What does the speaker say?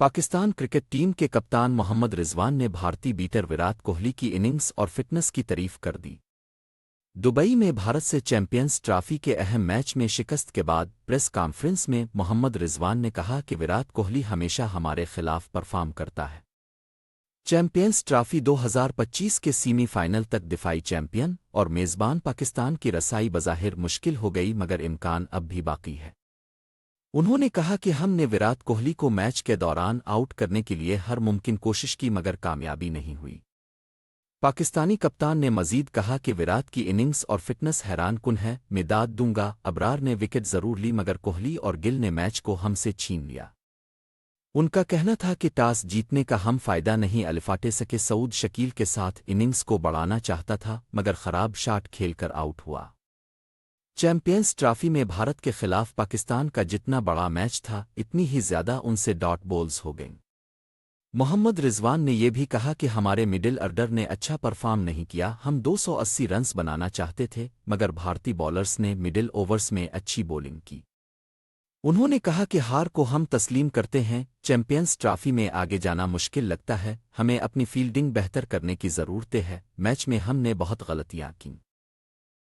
Pakistan cricket team के कप्तान मोहम्मद रिजवान ने भारतीय बीटर विराट कोहली की इनिंग्स और फिटनेस की तारीफ़ कर दी। दुबई में भारत से चैंपियंस ट्रॉफी के अहम मैच में शिकस्त के बाद प्रेस कॉन्फ्रेंस में मोहम्मद रिजवान ने कहा कि विराट कोहली हमेशा हमारे खिलाफ परफॉर्म करता है। चैंपियंस ट्रॉफी 2025 के सेमीफाइनल तक दिफाई चैंपियन और मेज़बान पाकिस्तान की रसाई बज़ाहिर मुश्किल हो गई मगर इम्कान अब भी बाकी है। उन्होंने कहा कि हमने विराट कोहली को मैच के दौरान आउट करने के लिए हर मुमकिन कोशिश की मगर कामयाबी नहीं हुई। पाकिस्तानी कप्तान ने मजीद कहा कि विराट की इनिंग्स और फिटनेस हैरान कुन है, मैं दाद दूँगा, अबरार ने विकेट ज़रूर ली मगर कोहली और गिल ने मैच को हमसे छीन लिया। उनका कहना था कि टॉस जीतने का हम फ़ायदा नहीं, अलिफाटे सके सऊद शकील के साथ इनिंग्स को बढ़ाना चाहता था, मगर खराब शाट खेलकर आउट हुआ। चैंपियंस ट्रॉफी में भारत के खिलाफ पाकिस्तान का जितना बड़ा मैच था, इतनी ही ज़्यादा उनसे डॉट बॉल्स हो गईं। मोहम्मद रिजवान ने यह भी कहा कि हमारे मिडिल अर्डर ने अच्छा परफॉर्म नहीं किया, हम 280 रन्स बनाना चाहते थे, मगर भारतीय बॉलर्स ने मिडिल ओवर्स में अच्छी बॉलिंग की। उन्होंने कहा कि हार को हम तस्लीम करते हैं, चैंपियंस ट्रॉफी में आगे जाना मुश्किल लगता है, हमें अपनी फील्डिंग बेहतर करने की ज़रूरत है, मैच में हमने बहुत गलतियाँ की।